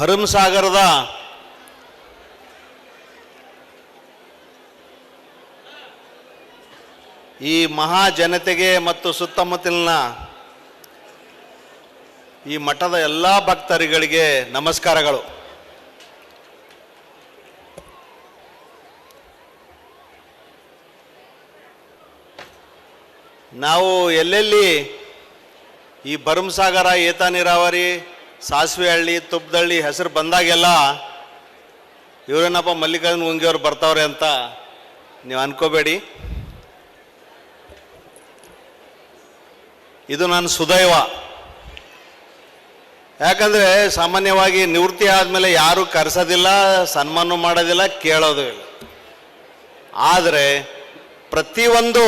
ಭರಮಸಾಗರದ ಈ ಮಹಾ ಜನತೆಗೆ ಮತ್ತು ಸುತ್ತಮುತ್ತಲಿನ ಈ ಮಠದ ಎಲ್ಲ ಭಕ್ತರುಗಳಿಗೆ ನಮಸ್ಕಾರಗಳು. ನಾವು ಎಲ್ಲೆಲ್ಲಿ ಈ ಭರಮಸಾಗರ ಏತ ನೀರಾವರಿ ಸಾಸಿವೆಹಳ್ಳಿ, ತುಪ್ಪದಳ್ಳಿ ಹೆಸರು ಬಂದಾಗೆಲ್ಲ ಇವರೇನಪ್ಪ ಮಲ್ಲಿಕಾರ್ಜುನ ಉಂಗಿಯವ್ರು ಬರ್ತಾವ್ರೆ ಅಂತ ನೀವು ಅನ್ಕೋಬೇಡಿ. ಇದು ನನ್ನ ಸುದೈವ. ಯಾಕಂದರೆ ಸಾಮಾನ್ಯವಾಗಿ ನಿವೃತ್ತಿ ಆದಮೇಲೆ ಯಾರೂ ಕರೆಸೋದಿಲ್ಲ, ಸನ್ಮಾನ ಮಾಡೋದಿಲ್ಲ, ಕೇಳೋದು ಇಲ್ಲ. ಆದರೆ ಪ್ರತಿಯೊಂದು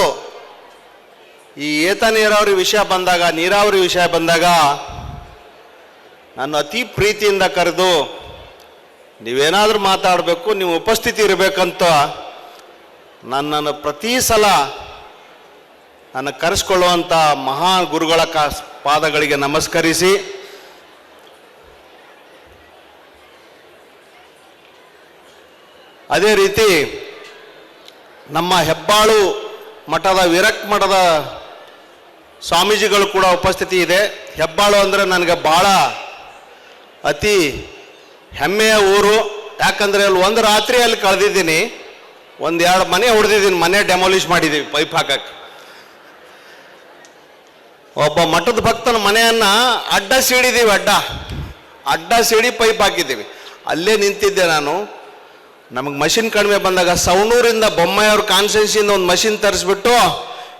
ಈ ಏತ ನೀರಾವರಿ ವಿಷಯ ಬಂದಾಗ, ನೀರಾವರಿ ವಿಷಯ ಬಂದಾಗ ನಾನು ಅತಿ ಪ್ರೀತಿಯಿಂದ ಕರೆದು ನೀವೇನಾದರೂ ಮಾತಾಡಬೇಕು, ನೀವು ಉಪಸ್ಥಿತಿ ಇರಬೇಕಂತ ನನ್ನನ್ನು ಪ್ರತಿ ಸಲ ನನ್ನ ಕರೆಸ್ಕೊಳ್ಳುವಂಥ ಮಹಾ ಗುರುಗಳ ಕ ಪಾದಗಳಿಗೆ ನಮಸ್ಕರಿಸಿ. ಅದೇ ರೀತಿ ನಮ್ಮ ಹೆಬ್ಬಾಳು ಮಠದ ವಿರಕ್ ಮಠದ ಸ್ವಾಮೀಜಿಗಳು ಕೂಡ ಉಪಸ್ಥಿತಿ ಇದೆ. ಹೆಬ್ಬಾಳು ಅಂದರೆ ನನಗೆ ಭಾಳ ಅತಿ ಹೆಮ್ಮೆಯ ಊರು. ಯಾಕಂದರೆ ಅಲ್ಲಿ ಒಂದು ರಾತ್ರಿ ಅಲ್ಲಿ ಕಳೆದಿದ್ದೀನಿ. ಒಂದು ಎರಡು ಮನೆ ಹೊಡೆದಿದ್ದೀನಿ, ಮನೆ ಡೆಮಾಲಿಷ್ ಮಾಡಿದ್ದೀವಿ ಪೈಪ್ ಹಾಕಕ್ಕೆ. ಒಬ್ಬ ಮಠದ ಭಕ್ತನ ಮನೆಯನ್ನ ಅಡ್ಡ ಸಿಡಿದೀವಿ ಅಡ್ಡ. ಅಡ್ಡ ಸೀಡಿ ಪೈಪ್ ಹಾಕಿದ್ದೀವಿ ಅಲ್ಲೇ ನಿಂತಿದ್ದೆ ನಾನು. ನಮಗೆ ಮಷಿನ್ ಕಡಿಮೆ ಬಂದಾಗ ಸವಣೂರಿಂದ ಬೊಮ್ಮಾಯಿಯವ್ರ ಕಾನ್ಸ್ಟೆನ್ಸಿಯಿಂದ ಒಂದು ಮಷಿನ್ ತರಿಸ್ಬಿಟ್ಟು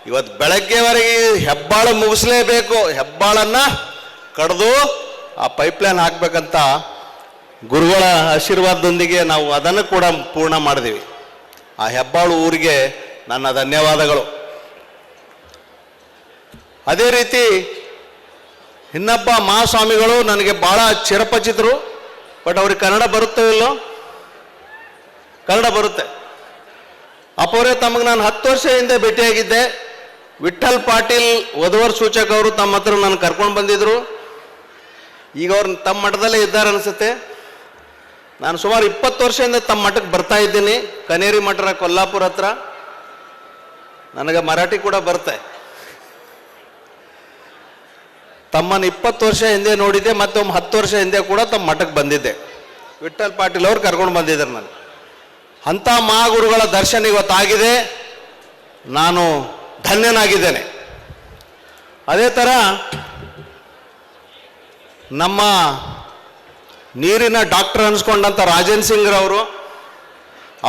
ಇವತ್ತು ಬೆಳಗ್ಗೆವರೆಗೆ ಹೆಬ್ಬಾಳ ಮುಗಿಸ್ಲೇಬೇಕು. ಹೆಬ್ಬಾಳನ್ನ ಕಡ್ದು ಆ ಪೈಪ್ಲೈನ್ ಹಾಕ್ಬೇಕಂತ ಗುರುಗಳ ಆಶೀರ್ವಾದದೊಂದಿಗೆ ನಾವು ಅದನ್ನು ಕೂಡ ಪೂರ್ಣ ಮಾಡಿದೀವಿ. ಆ ಹೆಬ್ಬಾಳು ಊರಿಗೆ ನನ್ನ ಧನ್ಯವಾದಗಳು. ಅದೇ ರೀತಿ ಇನ್ನೊಬ್ಬ ಮಹಾಸ್ವಾಮಿಗಳು ನನಗೆ ಭಾಳ ಚಿರಪಚಿತರು ಬಟ್ ಅವ್ರಿಗೆ ಕನ್ನಡ ಬರುತ್ತೋ ಇಲ್ಲೋ? ಕನ್ನಡ ಬರುತ್ತೆ. ಅಪ್ಪವರೇ ತಮಗೆ ನಾನು ಹತ್ತು ವರ್ಷ ಹಿಂದೆ ಭೇಟಿಯಾಗಿದ್ದೆ. ವಿಠಲ್ ಪಾಟೀಲ್ ವಧುವರ್ ಸೂಚಕ ಅವರು ತಮ್ಮ ಹತ್ರ ನಾನು ಕರ್ಕೊಂಡು ಬಂದಿದ್ರು. ಈಗ ಅವ್ರು ತಮ್ಮ ಮಠದಲ್ಲೇ ಇದ್ದಾರೆ ಅನಿಸುತ್ತೆ. ನಾನು ಸುಮಾರು ಇಪ್ಪತ್ತು ವರ್ಷದಿಂದ ತಮ್ಮ ಮಠಕ್ಕೆ ಬರ್ತಾ ಇದ್ದೀನಿ, ಕನೇರಿ ಮಠರ ಕೊಲ್ಲಾಪುರ ಹತ್ರ. ನನಗೆ ಮರಾಠಿ ಕೂಡ ಬರುತ್ತೆ. ತಮ್ಮನ್ನು ಇಪ್ಪತ್ತು ವರ್ಷ ಹಿಂದೆ ನೋಡಿದ್ದೆ ಮತ್ತೆ ಹತ್ತು ವರ್ಷ ಹಿಂದೆ ಕೂಡ ತಮ್ಮ ಮಠಕ್ಕೆ ಬಂದಿದ್ದೆ. ವಿಠಲ್ ಪಾಟೀಲ್ ಅವ್ರು ಕರ್ಕೊಂಡು ಬಂದಿದ್ದಾರೆ ನಾನು ಅಂಥ ಮಹಾಗುರುಗಳ ದರ್ಶನ ಇವತ್ತಾಗಿದೆ. ನಾನು ಧನ್ಯನಾಗಿದ್ದೇನೆ. ಅದೇ ಥರ ನಮ್ಮ ನೀರಿನ ಡಾಕ್ಟರ್ ಅನ್ಸ್ಕೊಂಡಂಥ ರಾಜನ್ ಸಿಂಗ್ರವರು,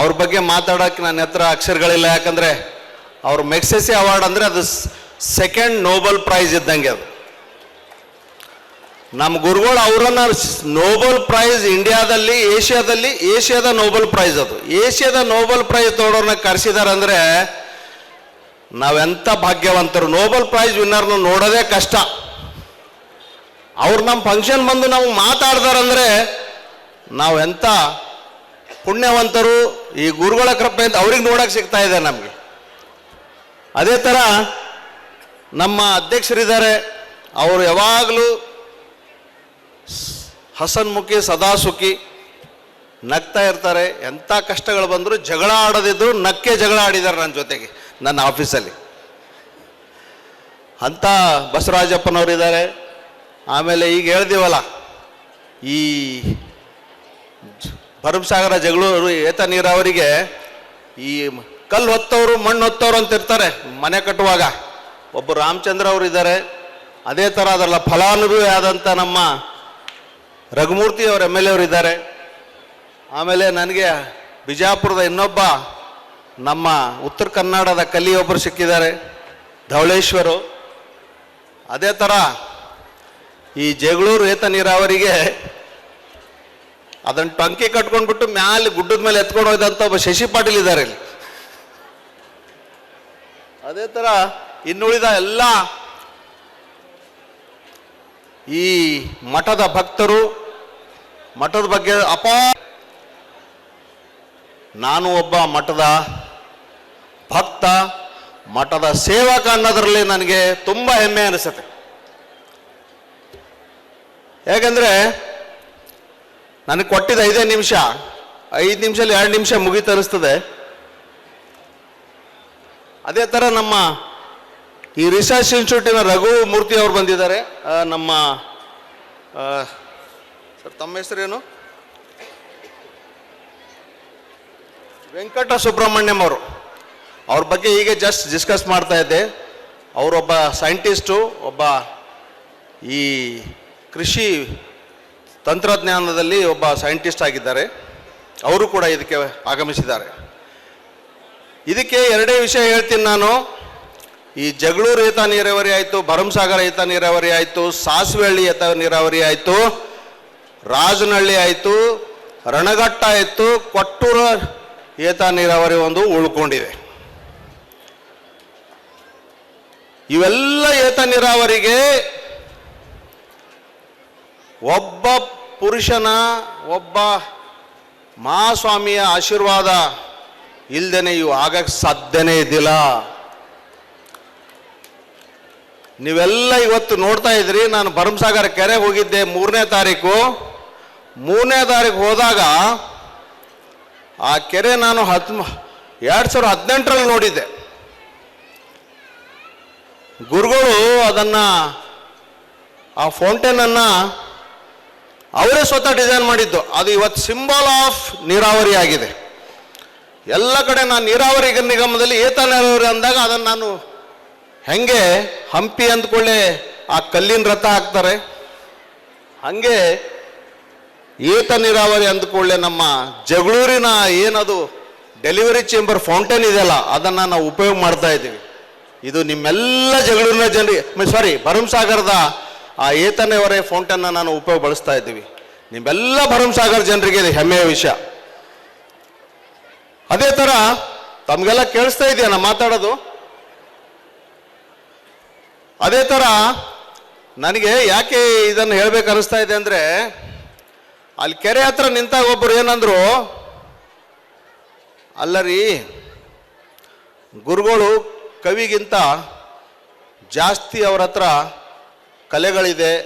ಅವ್ರ ಬಗ್ಗೆ ಮಾತಾಡೋಕೆ ನನ್ನ ಹತ್ರ ಅಕ್ಷರಗಳಿಲ್ಲ, ಯಾಕಂದರೆ ಅವ್ರ ಮೆಕ್ಸೆಸಿ ಅವಾರ್ಡ್ ಅಂದರೆ ಅದು ಸೆಕೆಂಡ್ ನೋಬಲ್ ಪ್ರೈಸ್ ಇದ್ದಂಗೆ ಅದು. ನಮ್ಮ ಗುರುಗಳು ಅವರನ್ನ ನೋಬಲ್ ಪ್ರೈಸ್ ಇಂಡಿಯಾದಲ್ಲಿ ಏಷ್ಯಾದಲ್ಲಿ, ಏಷ್ಯಾದ ನೋಬಲ್ ಪ್ರೈಸ್ ಅದು. ಏಷ್ಯಾದ ನೋಬಲ್ ಪ್ರೈಸ್ ತೊಗೊಳೋರ್ನ ಕರೆಸಿದಾರೆ ಅಂದರೆ ನಾವೆಂಥ ಭಾಗ್ಯವಂತರು. ನೋಬಲ್ ಪ್ರೈಸ್ ವಿನ್ನರ್ನ ನೋಡೋದೇ ಕಷ್ಟ. ಅವ್ರು ನಮ್ಮ ಫಂಕ್ಷನ್ ಬಂದು ನಾವು ಮಾತಾಡ್ತಾರಂದ್ರೆ ನಾವು ಎಂಥ ಪುಣ್ಯವಂತರು, ಈ ಗುರುಗಳ ಕೃಪೆ ಅಂತ ಅವ್ರಿಗೆ ನೋಡಕ್ಕೆ ಸಿಗ್ತಾ ಇದೆ ನಮಗೆ. ಅದೇ ಥರ ನಮ್ಮ ಅಧ್ಯಕ್ಷರಿದ್ದಾರೆ, ಅವರು ಯಾವಾಗಲೂ ಹಸನ್ಮುಖಿ ಸದಾ ಸುಖಿ, ನಗ್ತಾ ಇರ್ತಾರೆ. ಎಂಥ ಕಷ್ಟಗಳು ಬಂದರೂ ಜಗಳ ಆಡದಿದ್ರು ನಕ್ಕೆ ಜಗಳ ಆಡಿದ್ದಾರೆ ನನ್ನ ಜೊತೆಗೆ, ನನ್ನ ಆಫೀಸಲ್ಲಿ ಅಂಥ ಬಸವರಾಜಪ್ಪನವರಿದ್ದಾರೆ ಆಮೇಲೆ ಈಗ ಹೇಳ್ದೀವಲ್ಲ, ಈ ಭರಮಸಾಗರ ಜಗಳೂರು ಏತ ನೀರಾವರಿಗೆ ಈ ಕಲ್ಲು ಹೊತ್ತವರು, ಮಣ್ಣು ಹೊತ್ತವರು ಅಂತ ಇರ್ತಾರೆ ಮನೆ ಕಟ್ಟುವಾಗ. ಒಬ್ಬ ರಾಮಚಂದ್ರ ಅವರು ಇದ್ದಾರೆ. ಅದೇ ಥರ ಅದರಲ್ಲ ಫಲಾನುಭವಿ ಆದಂಥ ನಮ್ಮ ರಘುಮೂರ್ತಿ ಅವರು ಎಂ ಎಲ್ ಎ ಅವರು ಇದ್ದಾರೆ. ಆಮೇಲೆ ನನಗೆ ಬಿಜಾಪುರದ ಇನ್ನೊಬ್ಬ ನಮ್ಮ ಉತ್ತರ ಕನ್ನಡದ ಕಲಿಯೊಬ್ಬರು ಸಿಕ್ಕಿದ್ದಾರೆ, ಧವಳೇಶ್ವರು. ಅದೇ ಥರ ಈ ಜಗಳೂರು ಏತ ನೀರಾವರಿಗೆ ಅದನ್ನು ಟಂಕಿ ಕಟ್ಕೊಂಡ್ಬಿಟ್ಟು ಮ್ಯಾಲೆ ಗುಡ್ಡದ ಮೇಲೆ ಎತ್ಕೊಂಡು ಹೋದಂಥ ಒಬ್ಬ ಶಶಿ ಪಾಟೀಲ್ ಇದ್ದಾರೆ ಇಲ್ಲಿ. ಅದೇ ಥರ ಇನ್ನುಳಿದ ಎಲ್ಲ ಈ ಮಠದ ಭಕ್ತರು, ಮಠದ ಬಗ್ಗೆ ಅಪ ನಾನು ಒಬ್ಬ ಮಠದ ಭಕ್ತ, ಮಠದ ಸೇವಕ ಅನ್ನೋದ್ರಲ್ಲಿ ನನಗೆ ತುಂಬ ಹೆಮ್ಮೆ ಅನಿಸುತ್ತೆ. ಯಾಕಂದ್ರೆ ನನಗೆ ಕೊಟ್ಟಿದ್ದು ಐದೇ ನಿಮಿಷ, ಐದು ನಿಮಿಷದಲ್ಲಿ ಎರಡು ನಿಮಿಷ ಮುಗಿತರಿಸ್ತದೆ. ಅದೇ ಥರ ನಮ್ಮ ಈ ರಿಸರ್ಚ್ ಇನ್ಸ್ಟಿಟ್ಯೂಟಿನ ರಘು ಮೂರ್ತಿ ಅವರು ಬಂದಿದ್ದಾರೆ. ನಮ್ಮ ಸರ್, ತಮ್ಮ ಹೆಸರೇನು? ವೆಂಕಟ ಸುಬ್ರಹ್ಮಣ್ಯಂ ಅವರು. ಅವ್ರ ಬಗ್ಗೆ ಹೀಗೆ ಜಸ್ಟ್ ಡಿಸ್ಕಸ್ ಮಾಡ್ತಾ ಇದ್ದೆ. ಅವರೊಬ್ಬ ಸೈಂಟಿಸ್ಟು ಒಬ್ಬ ಈ ಕೃಷಿ ತಂತ್ರಜ್ಞಾನದಲ್ಲಿ ಒಬ್ಬ ಸೈಂಟಿಸ್ಟ್ ಆಗಿದ್ದಾರೆ. ಅವರು ಕೂಡ ಇದಕ್ಕೆ ಆಗಮಿಸಿದ್ದಾರೆ. ಇದಕ್ಕೆ ಎರಡೇ ವಿಷಯ ಹೇಳ್ತೀನಿ ನಾನು. ಈ ಜಗಳೂರು ಏತ ನೀರಾವರಿ ಆಯಿತು ಭರಮಸಾಗರ ಏತ ನೀರಾವರಿ ಆಯಿತು ಸಾಸಿವೆಹಳ್ಳಿ ಏತ ನೀರಾವರಿ ಆಯಿತು, ರಾಜನಹಳ್ಳಿ ಆಯಿತು, ರಣಘಟ್ಟ ಆಯಿತು, ಕೊಟ್ಟೂರ ಏತ ನೀರಾವರಿ ಒಂದು ಉಳ್ಕೊಂಡಿದೆ. ಇವೆಲ್ಲ ಏತ ನೀರಾವರಿಗೆ ಒಬ್ಬ ಪುರುಷನ, ಒಬ್ಬ ಮಹಾಸ್ವಾಮಿಯ ಆಶೀರ್ವಾದ ಇಲ್ದೇನೆ ಇವು ಆಗಕ್ಕೆ ಸಾಧ್ಯನೇ ಇದ್ದಿಲ್ಲ. ನೀವೆಲ್ಲ ಇವತ್ತು ನೋಡ್ತಾ ಇದ್ರಿ, ನಾನು ಭರಮಸಾಗರ ಕೆರೆಗೆ ಹೋಗಿದ್ದೆ ಮೂರನೇ ತಾರೀಕು. ಮೂರನೇ ತಾರೀಕು ಹೋದಾಗ ಆ ಕೆರೆ ನಾನು ಹತ್, ಎರಡು ಸಾವಿರದ ಹದಿನೆಂಟರಲ್ಲಿ ನೋಡಿದ್ದೆ. ಗುರುಗಳು ಅದನ್ನು, ಆ ಫೌಂಟೇನನ್ನು ಅವರೇ ಸ್ವತಃ ಡಿಸೈನ್ ಮಾಡಿದ್ದು. ಅದು ಇವತ್ತು ಸಿಂಬಲ್ ಆಫ್ ನೀರಾವರಿ ಆಗಿದೆ. ಎಲ್ಲ ಕಡೆ ನಾನು ನೀರಾವರಿ ನಿಗಮದಲ್ಲಿ ಏತ ನೀರಾವರಿ ಅಂದಾಗ ಅದನ್ನು ನಾನು ಹೆಂಗೆ ಹಂಪಿ ಅಂದ್ಕೊಳ್ಳೆ ಆ ಕಲ್ಲಿನ ರಥ ಹಾಕ್ತಾರೆ. ಹಾಗೆ ಏತ ನೀರಾವರಿ ಅಂದ್ಕೊಳ್ಳೆ ನಮ್ಮ ಜಗಳೂರಿನ ಏನದು ಡೆಲಿವರಿ ಚೇಂಬರ್ ಫೌಂಟೇನ್ ಇದೆಯಲ್ಲ, ಅದನ್ನು ನಾವು ಉಪಯೋಗ ಮಾಡ್ತಾ ಇದ್ದೀವಿ. ಇದು ನಿಮ್ಮೆಲ್ಲ ಜಗಳೂರಿನ ಜನರಿಗೆ ಸಾರಿ ಭರಮಸಾಗರದ ಆ ಏತನೆಯವರೇ ಫೌಂಟನ್ನ ನಾನು ಉಪಯೋಗ ಬಳಸ್ತಾ ಇದ್ದೀವಿ. ನಿಮ್ಮೆಲ್ಲ ಭರಮಸಾಗರ್ ಜನರಿಗೆ ಇದು ಹೆಮ್ಮೆಯ ವಿಷಯ. ಅದೇ ಥರ ತಮಗೆಲ್ಲ ಕೇಳಿಸ್ತಾ ಇದೆಯಾ ನಾ ಮಾತಾಡೋದು? ಅದೇ ಥರ ನನಗೆ ಯಾಕೆ ಇದನ್ನು ಹೇಳ್ಬೇಕು ಅನಿಸ್ತಾ ಇದೆ ಅಂದರೆ, ಅಲ್ಲಿ ಕೆರೆ ಹತ್ರ ನಿಂತಾಗ ಒಬ್ಬರು ಏನಂದ್ರು, ಅಲ್ಲ ರೀ, ಗುರುಗಳು ಕವಿಗಿಂತ ಜಾಸ್ತಿ ಅವ್ರ ಹತ್ರ ಕಲೆಗಳಿದೆ,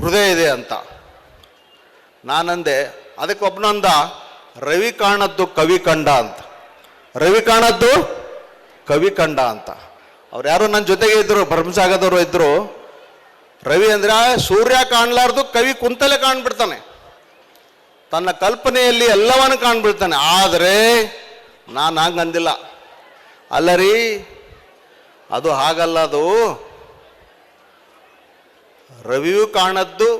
ಹೃದಯ ಇದೆ ಅಂತ. ನಾನಂದೆ ಅದಕ್ಕೆ ಒಬ್ಬನಂದ ರವಿ ಕಾಣದ್ದು ಕವಿ ಕಂಡ ಅಂತ. ರವಿ ಕಾಣದ್ದು ಕವಿ ಕಂಡ ಅಂತ. ಅವ್ರು ಯಾರು ನನ್ನ ಜೊತೆಗೆ ಇದ್ದರು ಭರಮಸಾಗದವರು ಇದ್ದರು ರವಿ ಅಂದ್ರೆ ಸೂರ್ಯ ಕಾಣಲಾರ್ದು ಕವಿ ಕುಂತಲೆ ಕಾಣ್ಬಿಡ್ತಾನೆ. ತನ್ನ ಕಲ್ಪನೆಯಲ್ಲಿ ಎಲ್ಲವನ್ನು ಕಾಣ್ಬಿಡ್ತಾನೆ. ಆದರೆ, ನಾನು ಹಂಗಂದಿಲ್ಲ. ಅಲ್ಲ ರೀ ಅದು ಹಾಗಲ್ಲ ಅದು. ರವಿಯೂ ಕಾಣದ್ದು,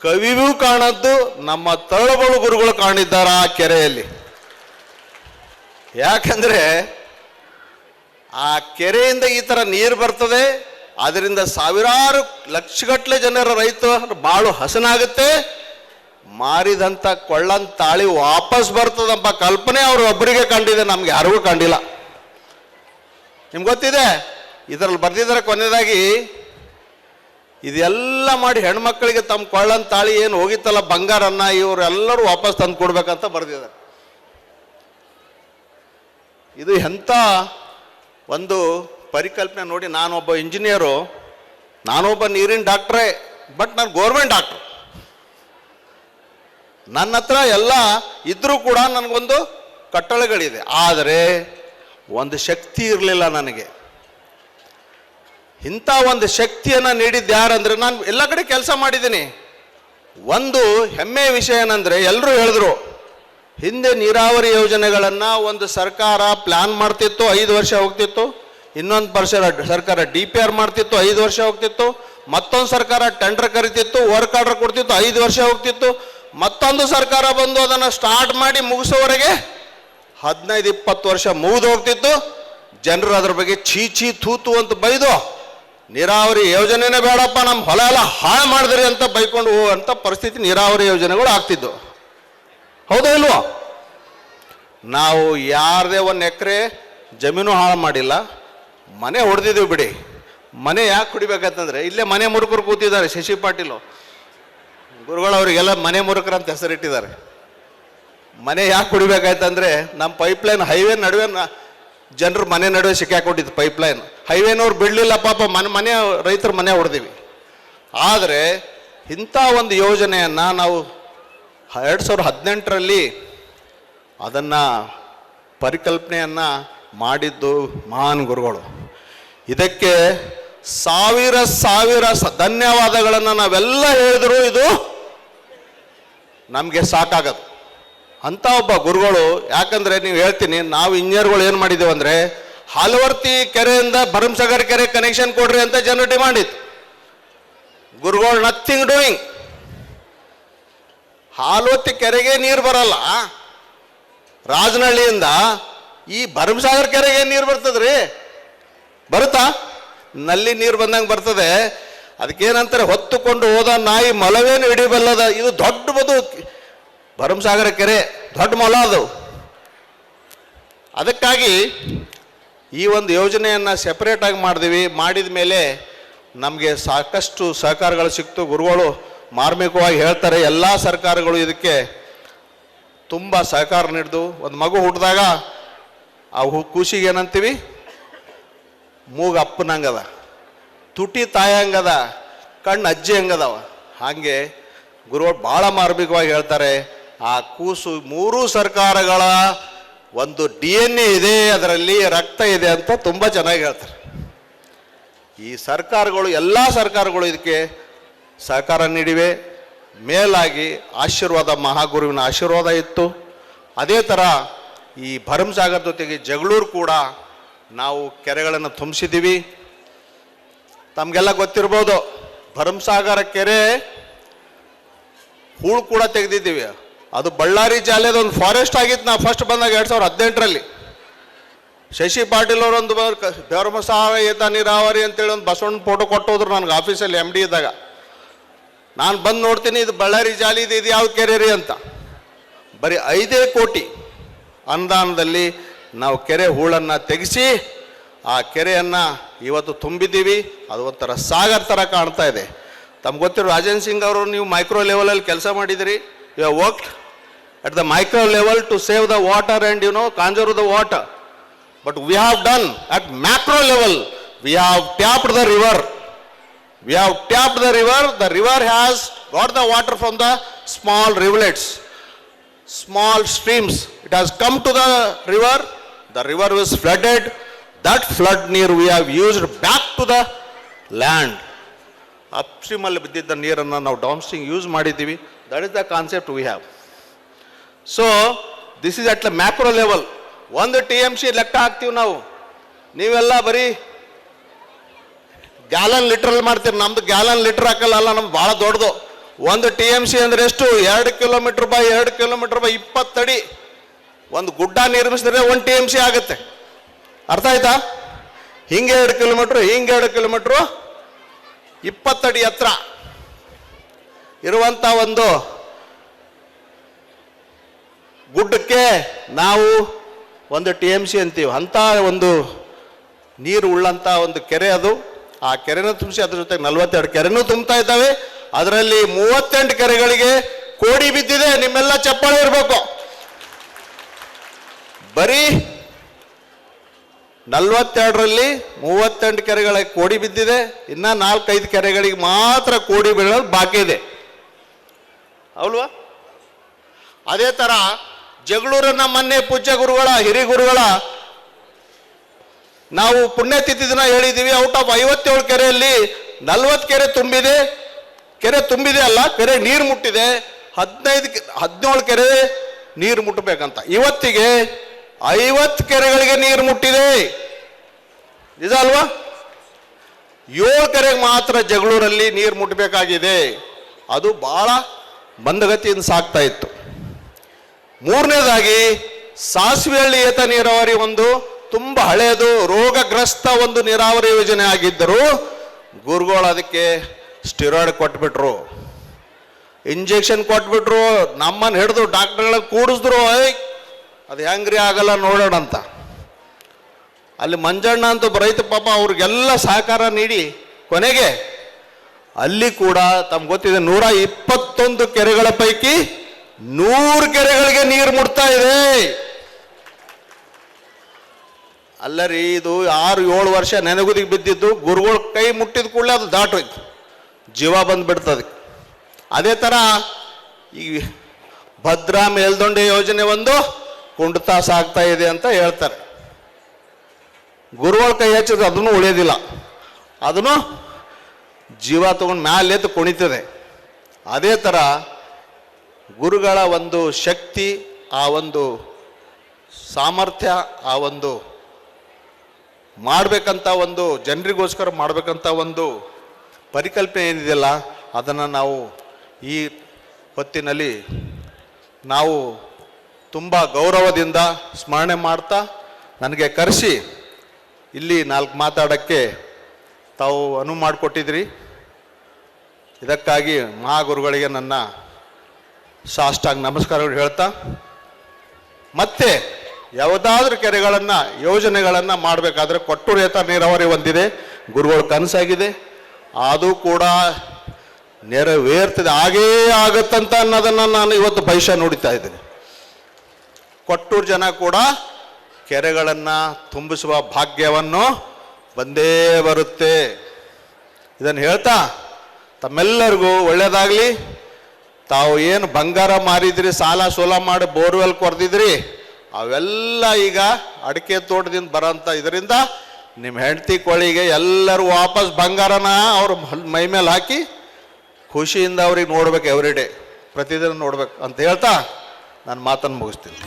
ಕವಿಯೂ ಕಾಣದ್ದು, ನಮ್ಮ ತಳಬಳು ಗುರುಗಳು ಕಾಣಿದ್ದಾರ ಆ ಕೆರೆಯಲ್ಲಿ. ಯಾಕಂದ್ರೆ ಆ ಕೆರೆಯಿಂದ ಈ ಥರ ನೀರು ಬರ್ತದೆ ಅದರಿಂದ ಸಾವಿರಾರು ಲಕ್ಷಗಟ್ಟಲೆ ಜನರ ರೈತರು ಬಾಳು ಹಸನಾಗುತ್ತೆ. ಮಾರಿದಂಥ ಕೊಳ್ಳನ್ ತಾಳಿ ವಾಪಸ್ ಬರ್ತದಂಬ ಕಲ್ಪನೆ ಅವರು ಒಬ್ಬರಿಗೆ ಕಂಡಿದೆ, ನಮ್ಗೆ ಯಾರಿಗೂ ಕಂಡಿಲ್ಲ. ನಿಮ್ಗೆ ಗೊತ್ತಿದೆ, ಇದರಲ್ಲಿ ಬರ್ದಿದ್ದಾರೆ ಕೊನೆಯದಾಗಿ ಇದೆಲ್ಲ ಮಾಡಿ ಹೆಣ್ಮಕ್ಳಿಗೆ ತಮ್ಮ ಕೊಳ್ಳನ್ ತಾಳಿ ಏನು ಹೋಗಿತ್ತಲ್ಲ, ಬಂಗಾರನ್ನ ಇವರೆಲ್ಲರೂ ವಾಪಸ್ ತಂದು ಕೊಡ್ಬೇಕಂತ ಬರ್ದಿದ್ದಾರೆ. ಇದು ಎಂಥ ಒಂದು ಪರಿಕಲ್ಪನೆ ನೋಡಿ, ನಾನೊಬ್ಬ ಇಂಜಿನಿಯರು, ನಾನೊಬ್ಬ ನೀರಿನ ಡಾಕ್ಟ್ರೇ, ಬಟ್ ನಾನು ಗೋರ್ಮೆಂಟ್ ಡಾಕ್ಟ್ರು. ನನ್ನ ಹತ್ರ ಎಲ್ಲ ಇದ್ರೂ ಕೂಡ ನನಗೊಂದು ಕಟ್ಟಳೆಗಳಿದೆ. ಆದರೆ ಒಂದು ಶಕ್ತಿ ಇರಲಿಲ್ಲ ನನಗೆ. ಇಂಥ ಒಂದು ಶಕ್ತಿಯನ್ನು ನೀಡಿದ್ದು ಯಾರಂದ್ರೆ ನಾನು ಎಲ್ಲ ಕಡೆ ಕೆಲಸ ಮಾಡಿದ್ದೀನಿ. ಒಂದು ಹೆಮ್ಮೆಯ ವಿಷಯ ಏನಂದರೆ ಎಲ್ಲರೂ ಹೇಳಿದ್ರು, ಹಿಂದೆ ನೀರಾವರಿ ಯೋಜನೆಗಳನ್ನು ಒಂದು ಸರ್ಕಾರ ಪ್ಲಾನ್ ಮಾಡ್ತಿತ್ತು, ಐದು ವರ್ಷ ಹೋಗ್ತಿತ್ತು. ಇನ್ನೊಂದು ವರ್ಷ ಸರ್ಕಾರ ಡಿ ಪಿ ಆರ್ ಮಾಡ್ತಿತ್ತು, ಐದು ವರ್ಷ ಹೋಗ್ತಿತ್ತು. ಮತ್ತೊಂದು ಸರ್ಕಾರ ಟೆಂಡರ್ ಕರಿತಿತ್ತು ವರ್ಕ್ ಆರ್ಡರ್ ಕೊಡ್ತಿತ್ತು, ಐದು ವರ್ಷ ಹೋಗ್ತಿತ್ತು. ಮತ್ತೊಂದು ಸರ್ಕಾರ ಬಂದು ಅದನ್ನು ಸ್ಟಾರ್ಟ್ ಮಾಡಿ ಮುಗಿಸೋವರೆಗೆ ಹದಿನೈದು ಇಪ್ಪತ್ತು ವರ್ಷ ಮುಗಿದು ಹೋಗ್ತಿತ್ತು. ಜನರು ಅದ್ರ ಬಗ್ಗೆ ಛೀ ತೂತು ಅಂತ ಬೈದು ನೀರಾವರಿ ಯೋಜನೆನೇ ಬೇಡಪ್ಪ ನಮ್ಮ ಹೊಲ ಎಲ್ಲ ಹಾಳು ಮಾಡಿದ್ರಿ ಅಂತ ಬೈಕೊಂಡು ಹೋಗುವಂಥ ಪರಿಸ್ಥಿತಿ ನೀರಾವರಿ ಯೋಜನೆಗಳು ಆಗ್ತಿದ್ದವು ಹೌದಾ ಇಲ್ವೋ? ನಾವು ಯಾರದೇ ಒಂದು ಎಕರೆ ಜಮೀನು ಹಾಳು ಮಾಡಿಲ್ಲ, ಮನೆ ಹೊಡೆದಿದ್ದೀವಿ ಬಿಡಿ. ಮನೆ ಯಾಕೆ ಕುಡಿಬೇಕಂತಂದ್ರೆ, ಇಲ್ಲೇ ಮನೆ ಮುರುಕರು ಕೂತಿದ್ದಾರೆ, ಶಶಿ ಪಾಟೀಲು. ಗುರುಗಳು ಅವರಿಗೆಲ್ಲ ಮನೆ ಮುರುಕರು ಅಂತ ಹೆಸರಿಟ್ಟಿದ್ದಾರೆ. ಮನೆ ಯಾಕೆ ಕುಡಿಬೇಕಾಯ್ತಂದ್ರೆ ನಮ್ಮ ಪೈಪ್ಲೈನ್ ಹೈವೇ ನಡುವೆ ಜನರು ಮನೆ ನಡುವೆ ಸಿಕ್ಕಾಕೊಂಡಿತ್ತು ಪೈಪ್ಲೈನ್ ಹೈವೇನವ್ರು ಬಿಡಲಿಲ್ಲ ಪಾಪ, ಮನೆ ಮನೆ, ರೈತರ ಮನೆ ಹೊಡೆದಿವಿ. ಆದರೆ ಇಂಥ ಒಂದು ಯೋಜನೆಯನ್ನು ನಾವು ಎರಡು ಸಾವಿರದ ಹದಿನೆಂಟರಲ್ಲಿ ಅದನ್ನು ಪರಿಕಲ್ಪನೆಯನ್ನು ಮಾಡಿದ್ದು ಮಹಾನ್ ಗುರುಗಳು. ಇದಕ್ಕೆ ಸಾವಿರ ಸಾವಿರ ಧನ್ಯವಾದಗಳನ್ನು ನಾವೆಲ್ಲ ಹೇಳಿದ್ರು ಇದು ನಮಗೆ ಸಾಕಾಗದು. ಅಂಥ ಒಬ್ಬ ಗುರುಗಳು, ಯಾಕಂದ್ರೆ ನೀವು ಹೇಳ್ತೀನಿ, ನಾವು ಇಂಜಿನಿಯರ್ಗಳು ಏನು ಮಾಡಿದ್ದೇವೆ ಅಂದರೆ, ಹಾಲವರ್ತಿ ಕೆರೆಯಿಂದ ಭರಮಸಾಗರ್ ಕೆರೆ ಕನೆಕ್ಷನ್ ಕೊಡ್ರಿ ಅಂತ ಜನರು ಡಿಮಾಂಡ್ ಇತ್ತು. ಗುರುಗಳು ನಥಿಂಗ್ ಡೂಯಿಂಗ್ ಹಾಲವರ್ತಿ ಕೆರೆಗೆ ನೀರು ಬರಲ್ಲ. ರಾಜನಹಳ್ಳಿಯಿಂದ ಈ ಭರಮಸಾಗರ್ ಕೆರೆಗೆ ನೀರು ಬರ್ತದ್ರಿ? ಬರುತ್ತಾ? ನಲ್ಲಿ ನೀರು ಬಂದಂಗೆ ಬರ್ತದೆ. ಅದಕ್ಕೇನಂತಾರೆ, ಹೊತ್ತುಕೊಂಡು ಹೋದ ನಾಯಿ ಮಲವೇನು ಹಿಡಿಬಲ್ಲದ? ಇದು ದೊಡ್ಡ ಬದು ಭರಮಸಾಗರ ಕೆರೆ, ದೊಡ್ಡ ಮೊಲ ಅದು. ಅದಕ್ಕಾಗಿ ಈ ಒಂದು ಯೋಜನೆಯನ್ನು ಸೆಪರೇಟಾಗಿ ಮಾಡಿದ್ವಿ. ಮಾಡಿದ ಮೇಲೆ ನಮಗೆ ಸಾಕಷ್ಟು ಸಹಕಾರಗಳು ಸಿಕ್ತು. ಗುರುಗಳು ಮಾರ್ಮಿಕವಾಗಿ ಹೇಳ್ತಾರೆ, ಎಲ್ಲ ಸರ್ಕಾರಗಳು ಇದಕ್ಕೆ ತುಂಬ ಸಹಕಾರ ನೀಡಿದು. ಒಂದು ಮಗು ಹುಟ್ಟಿದಾಗ ಆ ಖುಷಿಗೆ ಏನಂತೀವಿ? ಮೂಗು ಅಪ್ಪನಂಗದ. ತುಟಿ ತಾಯಂಗದ ಕಣ್ಣು ಅಜ್ಜಿ ಹಂಗದವ ಹಾಗೆ ಗುರುಗಳು ಭಾಳ ಮಾರ್ಮಿಕವಾಗಿ ಹೇಳ್ತಾರೆ. ಆ ಕೂಸು ಮೂರೂ ಸರ್ಕಾರಗಳ ಒಂದು ಡಿ ಎನ್ ಎ ಇದೆ, ಅದರಲ್ಲಿ ರಕ್ತ ಇದೆ ಅಂತ ತುಂಬ ಚೆನ್ನಾಗಿ ಹೇಳ್ತಾರೆ. ಈ ಸರ್ಕಾರಗಳು, ಎಲ್ಲ ಸರ್ಕಾರಗಳು ಇದಕ್ಕೆ ಸಹಕಾರ ನೀಡಿವೆ. ಮೇಲಾಗಿ ಆಶೀರ್ವಾದ, ಮಹಾಗುರುವಿನ ಆಶೀರ್ವಾದ ಇತ್ತು. ಅದೇ ಥರ ಈ ಭರಮಸಾಗರ್ ಜೊತೆಗೆ ಜಗಳೂರು ಕೂಡ ನಾವು ಕೆರೆಗಳನ್ನು ತುಂಬಿಸಿದ್ದೀವಿ. ತಮಗೆಲ್ಲ ಗೊತ್ತಿರ್ಬೋದು ಭರಮಸಾಗರ ಕೆರೆ, ಹೂಳು ಕೂಡ ತೆಗೆದಿದ್ದೀವಿ. ಅದು ಬಳ್ಳಾರಿ ಜಾಲೆದ ಒಂದು ಫಾರೆಸ್ಟ್ ಆಗಿತ್ತು. ನಾ ಫಸ್ಟ್ ಬಂದಾಗ ಎರಡು ಸಾವಿರದ ಹದಿನೆಂಟರಲ್ಲಿ. ಶಶಿ ಪಾಟೀಲ್ ಅವರೊಂದು ಧರ್ಮಸಾರ ಏತ ನೀರಾವರಿ ಅಂತೇಳಿ ಒಂದು ಬಸವಣ್ಣ ಫೋಟೋ ಕೊಟ್ಟೋದ್ರು ನನಗೆ ಆಫೀಸಲ್ಲಿ ಎಂ ಡಿ ಇದ್ದಾಗ. ನಾನು ಬಂದು ನೋಡ್ತೀನಿ, ಇದು ಬಳ್ಳಾರಿ ಜಾಲಿ ಇದು ಇದು ಯಾವ ಕೆರೆ ರೀ ಅಂತ. ಬರೀ ಐದೇ ಕೋಟಿ ಅನುದಾನದಲ್ಲಿ ನಾವು ಕೆರೆ ಹೂಳನ್ನು ತೆಗೆಸಿ, ಆ ಕೆರೆಯನ್ನು ಇವತ್ತು ತುಂಬಿದ್ದೀವಿ. ಅದು ಒಂಥರ ಸಾಗರ್ ಥರ ಕಾಣ್ತಾ ಇದೆ. ತಮ್ಗೆ ಗೊತ್ತಿರೋ ರಾಜೇಂದ್ರ ಸಿಂಗ್ ಅವರು, ನೀವು ಮೈಕ್ರೋ ಲೆವೆಲಲ್ಲಿ ಕೆಲಸ ಮಾಡಿದಿರಿ. You work At the micro level to save the water and you know conserve the water But we have done at macro level, we have tapped the river. We have tapped the river, the river has got the water from the small rivulets, small streams. It has come to the river, the river was flooded. That flood near we have used back to the land. Upstream ಅಲ್ಲಿ ಬಿದ್ದಿದ್ದ ನೀರನ್ನು ನಾವು down stream use ಮಾಡಿದ್ದೀವಿ that is the concept we have so this is at the macro level ಒಂದು T M C ಲೆಕ್ಕ ಹಾಕ್ತೀವಿ ನಾವು. ನೀವೆಲ್ಲ ಬರೀ ಗ್ಯಾಲನ್ ಲೀಟ್ರಲ್ಲಿ ಮಾಡ್ತೀರಿ. ನಮ್ದು ಗ್ಯಾಲನ್ ಲೀಟರ್ ಹಾಕಲ್ಲ ಅಲ್ಲ ನಮ್ಗೆ ಭಾಳ ದೊಡ್ಡದು. ಒಂದು ಟಿ ಎಂ ಸಿ ಅಂದ್ರೆ ಎಷ್ಟು? ಎರಡು ಕಿಲೋಮೀಟರ್ ಬೈ ಎರಡು ಕಿಲೋಮೀಟರ್ ಬೈ ಇಪ್ಪತ್ತಡಿ ಒಂದು ಗುಡ್ಡ ನಿರ್ಮಿಸಿದ್ರೆ ಒಂದು ಟಿ ಎಂ ಸಿ ಆಗುತ್ತೆ. ಅರ್ಥ ಆಯ್ತಾ? ಹಿಂಗೆ ಎರಡು ಕಿಲೋಮೀಟ್ರು ಹಿಂಗೆ ಎರಡು ಕಿಲೋಮೀಟ್ರು ಇಪ್ಪತ್ತಡಿ ಹತ್ರ ಇರುವಂಥ ಒಂದು ಗುಡ್ಡಕ್ಕೆ ನಾವು ಒಂದು ಟಿ ಎಂ ಸಿ ಅಂತೀವಿ. ಅಂಥ ಒಂದು ನೀರು ಉಳ್ಳಂಥ ಒಂದು ಕೆರೆ ಅದು. ಆ ಕೆರೆನೂ ತುಂಬಿಸಿ ಅದ್ರ ಜೊತೆಗೆ ನಲ್ವತ್ತೆರಡು ಕೆರೆನೂ ತುಂಬ್ತಾ ಇದ್ದಾವೆ. ಅದರಲ್ಲಿ ಮೂವತ್ತೆಂಟು ಕೆರೆಗಳಿಗೆ ಕೋಡಿ ಬಿದ್ದಿದೆ. ನಿಮ್ಮೆಲ್ಲ ಚಪ್ಪಾಳೆ ಇರಬೇಕು. ಬರೀ ನಲ್ವತ್ತೆರಡರಲ್ಲಿ ಮೂವತ್ತೆಂಟು ಕೆರೆಗಳಿಗೆ ಕೋಡಿ ಬಿದ್ದಿದೆ. ಇನ್ನ ನಾಲ್ಕೈದು ಕೆರೆಗಳಿಗೆ ಮಾತ್ರ ಕೋಡಿ ಬೀಳೋದು ಬಾಕಿ ಇದೆ ಅಲ್ವಾ? ಅದೇ ಥರ ಜಗಳೂರನ್ನ ಮೊನ್ನೆ ಪೂಜ್ಯ ಗುರುಗಳ, ಹಿರಿ ಗುರುಗಳ, ನಾವು ಪುಣ್ಯತಿಥಿ ದಿನ ಹೇಳಿದ್ದೀವಿ ಔಟ್ ಆಫ್ ಐವತ್ತೇಳು ಕೆರೆಯಲ್ಲಿ ನಲ್ವತ್ತು ಕೆರೆ ತುಂಬಿದೆ. ಕೆರೆ ತುಂಬಿದೆ ಅಲ್ಲ, ಕೆರೆ ನೀರು ಮುಟ್ಟಿದೆ. ಹದಿನೈದು ಹದಿನೇಳು ಕೆರೆ ನೀರು ಮುಟ್ಟಬೇಕಂತ. ಇವತ್ತಿಗೆ ಐವತ್ತು ಕೆರೆಗಳಿಗೆ ನೀರು ಮುಟ್ಟಿದೆ. ನಿಜ ಅಲ್ವಾ? ಏಳು ಕೆರೆಗೆ ಮಾತ್ರ ಜಗಳೂರಲ್ಲಿ ನೀರು ಮುಟ್ಟಬೇಕಾಗಿದೆ. ಅದು ಬಹಳ ಮಂದಗತಿಯಿಂದ ಸಾಗ್ತಾ ಇತ್ತು. ಮೂರನೇದಾಗಿ ಸಾಸಿವೆಹಳ್ಳಿ ಏತ ನೀರಾವರಿ ಒಂದು ತುಂಬ ಹಳೆಯದು, ರೋಗಗ್ರಸ್ತ ಒಂದು ನೀರಾವರಿ ಯೋಜನೆ ಆಗಿದ್ದರು ಗುರುಗಳು ಅದಕ್ಕೆ ಸ್ಟಿರಾಯ್ಡ್ ಕೊಟ್ಬಿಟ್ರು. ಇಂಜೆಕ್ಷನ್ ಕೊಟ್ಬಿಟ್ರು ನಮ್ಮನ್ನು ಹಿಡಿದು ಡಾಕ್ಟರ್ ಕೂಡಿಸಿದ್ರು ಅದು ಹೆಂಗ್ರಿ ಆಗಲ್ಲ ನೋಡೋಣ ಅಂತ. ಅಲ್ಲಿ ಮಂಜಣ್ಣ ಅಂತ ರೈತ ಪಾಪ ಅವ್ರಿಗೆಲ್ಲ ಸಹಕಾರ ನೀಡಿ ಕೊನೆಗೆ ಅಲ್ಲಿ ಕೂಡ ತಮ್ಗೆ ಗೊತ್ತಿದೆ ನೂರ ಇಪ್ಪತ್ತೊಂದು ಕೆರೆಗಳ ಪೈಕಿ ನೂರು ಕೆರೆಗಳಿಗೆ ನೀರು ಮುಟ್ತಾ ಇದೆ. ಅಲ್ಲ ರೀ ಇದು ಆರು, ಏಳು ವರ್ಷ ನೆನಗುದಿಗೆ ಬಿದ್ದಿದ್ದು, ಗುರುಗಳ ಕೈ ಮುಟ್ಟಿದ ಕೂಡಲೇ ಅದು ದಾಟೋಯ್ತು ಜೀವ ಬಂದ್ಬಿಡ್ತದೆ ಅದೇ ಥರ ಈ ಭದ್ರಾ ಮೇಲ್ದೊಂಡೆ ಯೋಜನೆ ಒಂದು ಕುಂಡ್ತಾ ಸಾಗ್ತಾ ಇದೆ ಅಂತ ಹೇಳ್ತಾರೆ. ಗುರುಗಳ ಕೈ ಹಚ್ಚಿದ್ರೆ ಅದನ್ನು ಉಳಿಯೋದಿಲ್ಲ. ಅದನ್ನು ಜೀವ ತಗೊಂಡು ಮ್ಯಾಲೆದ್ದು ಕುಣಿತದೆ. ಅದೇ ಥರ ಗುರುಗಳ ಒಂದು ಶಕ್ತಿ, ಆ ಒಂದು ಸಾಮರ್ಥ್ಯ, ಆ ಒಂದು ಮಾಡಬೇಕಂತ ಒಂದು, ಜನರಿಗೋಸ್ಕರ ಮಾಡಬೇಕಂತ ಒಂದು ಪರಿಕಲ್ಪನೆ ಏನಿದೆಯಲ್ಲ, ಅದನ್ನು ನಾವು ಈ ಹೊತ್ತಿನಲ್ಲಿ ನಾವು ತುಂಬ ಗೌರವದಿಂದ ಸ್ಮರಣೆ ಮಾಡ್ತಾ ನನಗೆ ಕರೆಸಿ ಇಲ್ಲಿ ನಾಲ್ಕು ಮಾತಾಡೋಕ್ಕೆ ತಾವು ಅನುವು ಮಾಡಿಕೊಟ್ಟಿದ್ರಿ. ಇದಕ್ಕಾಗಿ ಮಹಾಗುರುಗಳಿಗೆ ನನ್ನ ಸಾಷ್ಟಾಂಗ ನಮಸ್ಕಾರಗಳು ಹೇಳ್ತಾ, ಮತ್ತೆ ಯಾವುದಾದ್ರೂ ಕೆರೆಗಳನ್ನು, ಯೋಜನೆಗಳನ್ನು ಮಾಡಬೇಕಾದ್ರೆ ಕೊಟ್ಟೂರು ಏತ ನೀರಾವರಿ ಹೊಂದಿದೆ, ಗುರುಗಳು ಕನಸಾಗಿದೆ ಅದು ಕೂಡ ನೆರವೇರ್ತದೆ ಹಾಗೇ ಆಗುತ್ತಂತ ಅನ್ನೋದನ್ನು ನಾನು ಇವತ್ತು ಭವಿಷ್ಯ ನೋಡಿತಾ ಇದ್ದೀನಿ. ಕೊಟ್ಟೂರು ಜನ ಕೂಡ ಕೆರೆಗಳನ್ನು ತುಂಬಿಸುವ ಭಾಗ್ಯವನ್ನು ಬಂದೇ ಬರುತ್ತೆ. ಇದನ್ನು ಹೇಳ್ತಾ, ತಮ್ಮೆಲ್ಲರಿಗೂ ಒಳ್ಳೆಯದಾಗಲಿ ತಾವು ಏನು ಬಂಗಾರ ಮಾರಿದ್ರಿ, ಸಾಲ ಸೋಲ ಮಾಡಿ ಬೋರ್ವೆಲ್ ಕೊರೆದಿದ್ರಿ ಅವೆಲ್ಲ ಈಗ ಅಡಿಕೆ ತೋಟದಿಂದ ಬರೋಂಥ ಇದರಿಂದ ನಿಮ್ಮ ಹೆಂಡತಿ ಕೋಳಿಗೆ ಎಲ್ಲರೂ ವಾಪಸ್ ಬಂಗಾರನ ಅವ್ರ ಮೈ ಮೇಲೆ ಹಾಕಿ ಖುಷಿಯಿಂದ ಅವ್ರಿಗೆ ನೋಡ್ಬೇಕು ಎವ್ರಿ ಡೇ ಪ್ರತಿದಿನ ನೋಡ್ಬೇಕು ಅಂತ ಹೇಳ್ತಾ ನಾನು ಮಾತನ್ನು ಮುಗಿಸ್ತೀನಿ.